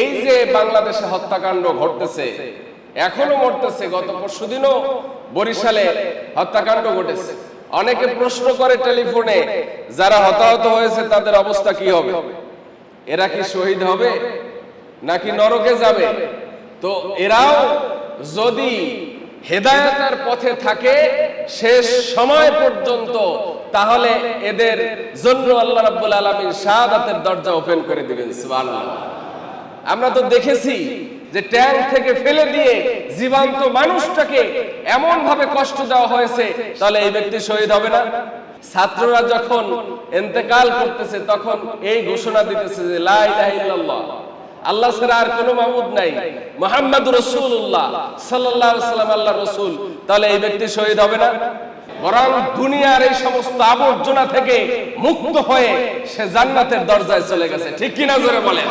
এই যে বাংলাদেশে হত্যাকাণ্ড ঘটতেছে, এখনও ঘটতেছে গত পরশুদিনও বরিশালে হত্যাকাণ্ড ঘটেছে। অনেকে প্রশ্ন করে টেলিফোনে, যারা হতাহত হয়েছে, তাদের অবস্থা কি হবে? এরা কি শহীদ হবে, নাকি নরকে যাবে? তো এরাও যদি হেদায়তের পথে থাকে, শেষ সময় পর্যন্ত, তাহলে এদের জন্য আল্লাহ রাব্বুল আলামিন শাহাদাতের দরজা ওপেন করে দিবেন, সুবহানাল্লাহ। আমরা তো দেখেছি যে ট্যাঙ্ক থেকে ফেলে দিয়ে জীবন্ত মানুষটাকে এমন ভাবে কষ্ট দেওয়া হয়েছে, তাহলে এই ব্যক্তি শহীদ হবে না? ছাত্ররা যখন এন্তেকাল করতেছে, তখন এই ঘোষণা দিতেছে যে লা ইলাহা ইল্লাল্লাহ। আল্লাহ ছাড়া আর কোনো মাবুদ নাই। মোহাম্মদ রসুল্লাহ সাল্লাহ সাল্লাম আল্লাহ রসুল। তাহলে এই ব্যক্তি শহীদ হবে না? বরং দুনিয়ার এই সমস্ত আবর্জনা থেকে মুক্ত হয়ে সে জান্নাতের দরজায় চলে গেছে। ঠিক কিনা জোরে বলেন?